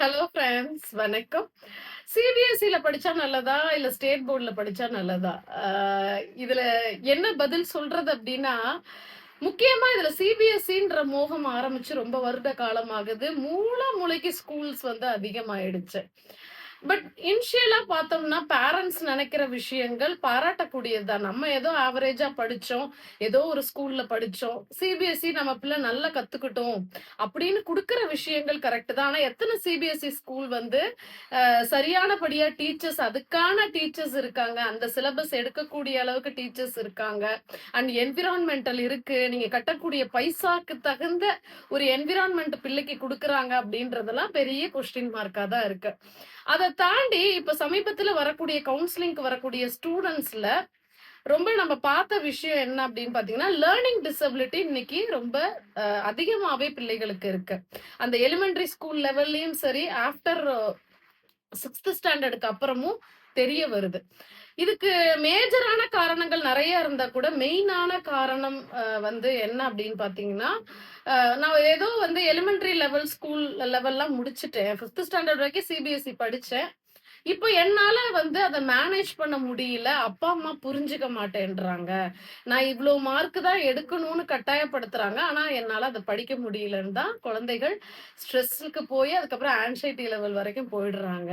Hello friends வணக்கம். சிபிஎஸ்சியில் படித்தா நல்லதா? இல்லை ஸ்டேட் போர்டில் படித்தா நல்லதா? இதில் என்ன பதில் சொல்றது அப்படின்னா முக்கியமாக இதில் சிபிஎஸ்சின்ற மோகம் ஆரம்பித்து ரொம்ப வருட காலமாகுது மூல மூளைக்கு ஸ்கூல்ஸ் வந்து அதிகமாயிடுச்சு. பட் இனிஷியலா பார்த்தோம்னா பேரண்ட்ஸ் நினைக்கிற விஷயங்கள் பாராட்டக்கூடியதுதான் நம்ம ஏதோ ஆவரேஜா படிச்சோம் ஏதோ ஒரு ஸ்கூல்ல படிச்சோம் சிபிஎஸ்சி நம்ம பிள்ளை நல்லா கத்துக்கிட்டோம் அப்படின்னு கொடுக்குற விஷயங்கள் கரெக்ட் தான். ஆனா எத்தனை சிபிஎஸ்சி ஸ்கூல் வந்து சரியானபடியா டீச்சர்ஸ் அதுக்கான டீச்சர்ஸ் இருக்காங்க. அந்த சிலபஸ் எடுக்கக்கூடிய அளவுக்கு டீச்சர்ஸ் இருக்காங்க. அண்ட் என்விரான்மெண்டல் இருக்கு. நீங்க கட்டக்கூடிய பைசாக்கு தகுந்த ஒரு என்விரான்மெண்ட் பிள்ளைக்கு கொடுக்குறாங்க அப்படின்றதெல்லாம் பெரிய கொஸ்டின் மார்க்கா தான் இருக்கு. அதை தாண்டி இப்ப சமீபத்துல வரக்கூடிய கவுன்சிலிங்க்கு வரக்கூடிய ஸ்டூடெண்ட்ஸ்ல ரொம்ப நம்ம பார்த்த விஷயம் என்ன அப்படின்னு பாத்தீங்கன்னா லேர்னிங் டிசபிலிட்டி இன்னைக்கு ரொம்ப அதிகமாகவே பிள்ளைகளுக்கு இருக்கு. அந்த எலிமெண்டரி ஸ்கூல் லெவல்லையும் சரி ஆஃப்டர் சிக்ஸ்த் ஸ்டாண்டர்டுக்கு அப்புறமும் தெரிய வருது. இதுக்கு மேஜரான காரணங்கள் நிறைய இருந்தா கூட மெயினான காரணம் வந்து என்ன அப்படின்னு பாத்தீங்கன்னா நான் ஏதோ வந்து எலிமெண்டரி லெவல் ஸ்கூல் லெவல்லாம் முடிச்சுட்டேன். ஃபிஃப்த் ஸ்டாண்டர்ட் வரைக்கும் சிபிஎஸ்சி படிச்சேன். இப்போ என்னால வந்து அதை மேனேஜ் பண்ண முடியல. அப்பா அம்மா புரிஞ்சுக்க மாட்டேன்றாங்க. நான் இவ்வளோ மார்க் தான் எடுக்கணும்னு கட்டாயப்படுத்துறாங்க. ஆனா என்னால அதை படிக்க முடியலன்னு தான் குழந்தைகள் ஸ்ட்ரெஸ்ஸுக்கு போய் அதுக்கப்புறம் ஆன்சைட்டி லெவல் வரைக்கும் போயிடுறாங்க.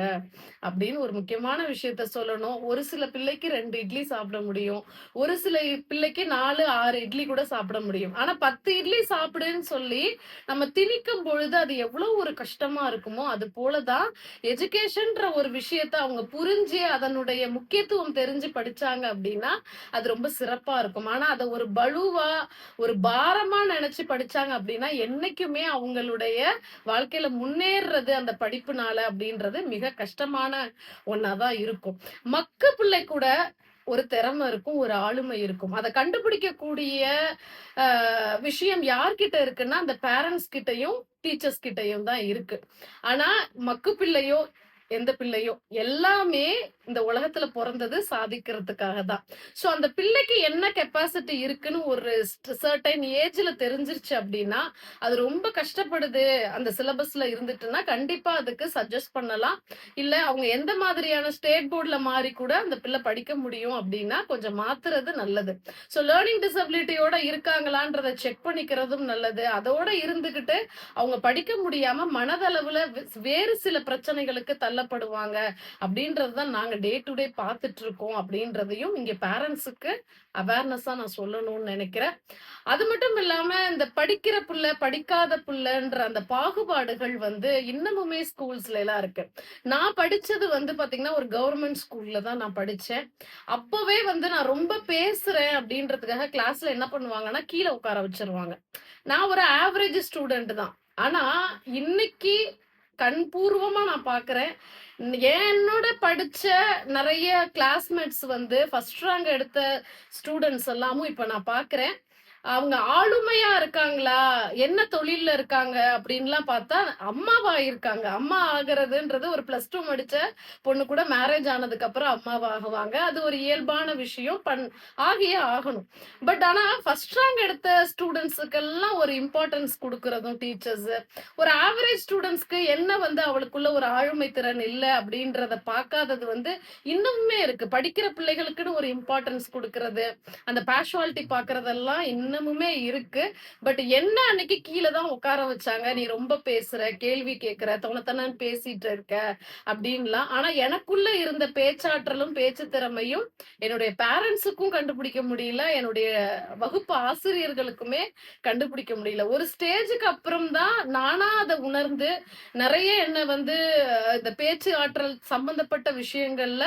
அப்படின்னு ஒரு முக்கியமான விஷயத்த சொல்லணும். ஒரு சில பிள்ளைக்கு ரெண்டு இட்லி சாப்பிட முடியும். ஒரு சில பிள்ளைக்கு நாலு ஆறு இட்லி கூட சாப்பிட முடியும். ஆனா பத்து இட்லி சாப்பிடுன்னு சொல்லி நம்ம திணிக்கும் பொழுது அது எவ்வளவு ஒரு கஷ்டமா இருக்குமோ அது போலதான் எஜுகேஷன்ற ஒரு விஷயம் விஷயத்த அவங்க புரிஞ்சு அதனுடைய முக்கியத்துவம் தெரிஞ்சு படிச்சாங்க அப்படின்னா அது ரொம்ப சிறப்பா இருக்கும். ஆனா அதை ஒரு பலுவா ஒரு பாரமா நினைச்சு படிச்சாங்க அப்படின்னா என்னைக்குமே அவங்களுடைய வாழ்க்கையில முன்னேறது அந்த படிப்புனால அப்படின்றது மிக கஷ்டமான ஒன்னாதான் இருக்கும். மக்கு பிள்ளை கூட ஒரு திறமை இருக்கும் ஒரு ஆளுமை இருக்கும். அதை கண்டுபிடிக்கக்கூடிய ஆஹ், விஷயம் யார்கிட்ட இருக்குன்னா அந்த பேரண்ட்ஸ் கிட்டயும் டீச்சர்ஸ் கிட்டயும் தான் இருக்கு. ஆனா மக்கு பிள்ளையோ எந்த பிள்ளையும் எல்லாமே இந்த உலகத்துல பிறந்தது சாதிக்கிறதுக்காக தான் சோ அந்த பிள்ளைக்கு என்ன கெப்பாசிட்டி இருக்குன்னு ஒரு சர்டைன் ஏஜ்ல தெரிஞ்சிருச்சு அப்படின்னா அது ரொம்ப கஷ்டப்படுது. அந்த சிலபஸ்ல இருந்துட்டுன்னா கண்டிப்பா அதுக்கு சஜஸ்ட் பண்ணலாம். இல்ல அவங்க எந்த மாதிரியான ஸ்டேட் போர்ட்ல மாறி கூட அந்த பிள்ளை படிக்க முடியும் அப்படின்னா கொஞ்சம் மாத்துறது நல்லது. ஸோ லேர்னிங் டிசபிலிட்டியோட இருக்காங்களான்றத செக் பண்ணிக்கிறதும் நல்லது. அதோட இருந்துகிட்டு அவங்க படிக்க முடியாம மனதளவுல வேறு சில பிரச்சனைகளுக்கு தள்ளப்படுவாங்க அப்படின்றது தான் நாங்க டே டு டே பார்த்துட்டு இருக்கோம் அப்படின்றதையும் இங்க பேரண்ட்ஸுக்கு அவேர்னஸா நான் சொல்லணும்னு நினைக்கிறேன். அது மட்டும் இல்லாம இந்த படிக்கிற புள்ள படிக்காத புள்ளன்ற அந்த பாகுபாடுகள் வந்து இன்னமுமே ஸ்கூல்ஸ்ல எல்லாம் இருக்கு. நான் படிச்சது வந்து பாத்தீங்கன்னா ஒரு கவர்மெண்ட் ஸ்கூல்ல தான் நான் படிச்சேன். அப்பவே வந்து நான் ரொம்ப பேசுறேன் அப்படின்றதுக்காக கிளாஸ்ல என்ன பண்ணுவாங்கன்னா கீழே உட்கார வச்சிருவாங்க. நான் ஒரு ஆவரேஜ் ஸ்டூடெண்ட் தான். ஆனா இன்னைக்கு கண்பூர்வமா நான் பாக்குறேன். என்னோட படிச்ச நிறைய கிளாஸ்மேட்ஸ் வந்து ஃபர்ஸ்ட் ரேங்க் எடுத்த ஸ்டூடெண்ட்ஸ் எல்லாமும் இப்ப நான் பாக்குறேன். அவங்க ஆளுமையா இருக்காங்களா? என்ன தொழில்ல இருக்காங்க? அப்படின்லாம் பார்த்தா அம்மாவா இருக்காங்க. அம்மா ஆகிறதுன்றது ஒரு பிளஸ் டூ முடிச்ச பொண்ணு கூட மேரேஜ் ஆனதுக்கு அப்புறம் அம்மாவா ஆகுவாங்க. அது ஒரு இயல்பான விஷயம். பண் ஆகியே ஆகணும். பட் ஆனா ஃபர்ஸ்ட் ரேங்க் எடுத்த ஸ்டூடெண்ட்ஸுக்கெல்லாம் ஒரு இம்பார்ட்டன்ஸ் கொடுக்கறதும் டீச்சர்ஸ் ஒரு ஆவரேஜ் ஸ்டூடெண்ட்ஸ்க்கு என்ன வந்து அவளுக்குள்ள ஒரு ஆளுமை திறன் இல்லை அப்படின்றத பார்க்காதது வந்து இன்னுமே இருக்கு. படிக்கிற பிள்ளைகளுக்குன்னு ஒரு இம்பார்ட்டன்ஸ் கொடுக்கறது. அந்த பேஷுவாலிட்டி பார்க்கறதெல்லாம் இன்னமுமே இருக்கு. பட் என்ன அன்னைக்கு கீழே தான் உட்கார வச்சாங்க? நீ ரொம்ப பேசுற கேள்வி கேட்கிற தோணத்தனன்னு பேசிட்டு இருக்க அப்படின்லாம். ஆனா எனக்குள்ள இருந்த பேச்சாற்றலும் பேச்சு திறமையும் என்னுடைய பேரண்ட்ஸுக்கும் கண்டுபிடிக்க முடியல. என்னுடைய வகுப்பு ஆசிரியர்களுக்குமே கண்டுபிடிக்க முடியல. ஒரு ஸ்டேஜுக்கு அப்புறம் தான் நானா அதை உணர்ந்து நிறைய என்ன வந்து இந்த பேச்சு ஆற்றல் சம்பந்தப்பட்ட விஷயங்கள்ல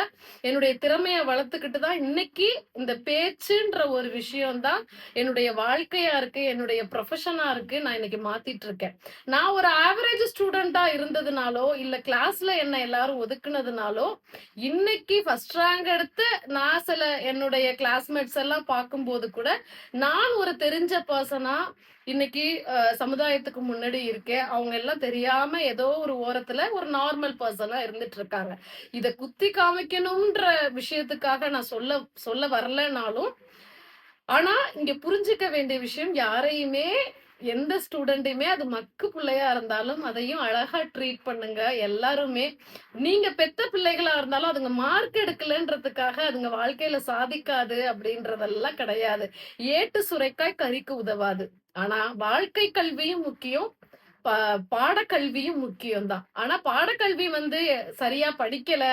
என்னுடைய திறமையை வளர்த்துக்கிட்டு தான் இன்னைக்கு இந்த பேச்சுன்ற ஒரு விஷயம் தான் என்னுடைய வாழ்க்கையா இருக்கு என்னுடைய ப்ரொஃபஷனா இருக்கு நான் இன்னைக்கு மாத்திட்டு இருக்கேன் நான் ஒரு ஆவரேஜ் ஸ்டூடெண்டா இருந்ததுனாலோ இல்ல கிளாஸ்ல என்ன எல்லாரும் ஒதுக்குனதுனாலோ இன்னைக்கு ஃபர்ஸ்ட் ரேங்க் எடுத்து நான் சில என்னுடைய கிளாஸ்மேட்ஸ் எல்லாம் பார்க்கும்போது கூட நான் ஒரு தெரிஞ்ச பர்சனா இன்னைக்கு சமுதாயத்துக்கு முன்னாடி இருக்கேன். அவங்க எல்லாம் தெரியாம ஏதோ ஒரு ஓரத்துல ஒரு நார்மல் பர்சனா இருந்துட்டு இருக்காங்க இதை குத்தி காமிக்கணும்ன்ற விஷயத்துக்காக நான் சொல்ல சொல்ல வரலனாலும் ஆனா இங்க புரிஞ்சுக்க வேண்டிய விஷயம் யாரையுமே எந்த ஸ்டூடெண்ட்டுமே அது மக்கு பிள்ளையா இருந்தாலும் அதையும் அழகா ட்ரீட் பண்ணுங்க. எல்லாருமே நீங்க பெத்த பிள்ளைகளா இருந்தாலும் அதுங்க மார்க் எடுக்கலன்றதுக்காக அதுங்க வாழ்க்கையில சாதிக்காது அப்படின்றதெல்லாம் கிடையாது. ஏட்டு சுரைக்காய் கறிக்கு உதவாது. ஆனா வாழ்க்கை கல்வியும் முக்கியம். பாடக்கல்வியும் முக்கியம்தான். ஆனா பாடக்கல்வி வந்து சரியா படிக்கல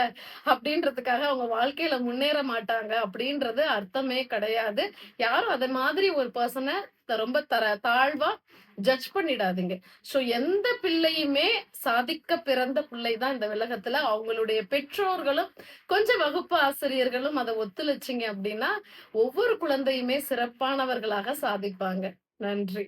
அப்படின்றதுக்காக அவங்க வாழ்க்கையில முன்னேற மாட்டாங்க அப்படின்றது அர்த்தமே கிடையாது. யாரும் அது மாதிரி ஒரு பர்சனை ரொம்ப தர தாழ்வா ஜட்ஜ் பண்ணிடாதீங்க. சோ எந்த பிள்ளையுமே சாதிக்க பிறந்த பிள்ளை தான் இந்த உலகத்துல. அவங்களுடைய பெற்றோர்களும் கொஞ்சம் வகுப்பு ஆசிரியர்களும் அதை ஒத்துழைச்சிங்க அப்படின்னா ஒவ்வொரு குழந்தையுமே சிறப்பானவர்களாக சாதிப்பாங்க. நன்றி.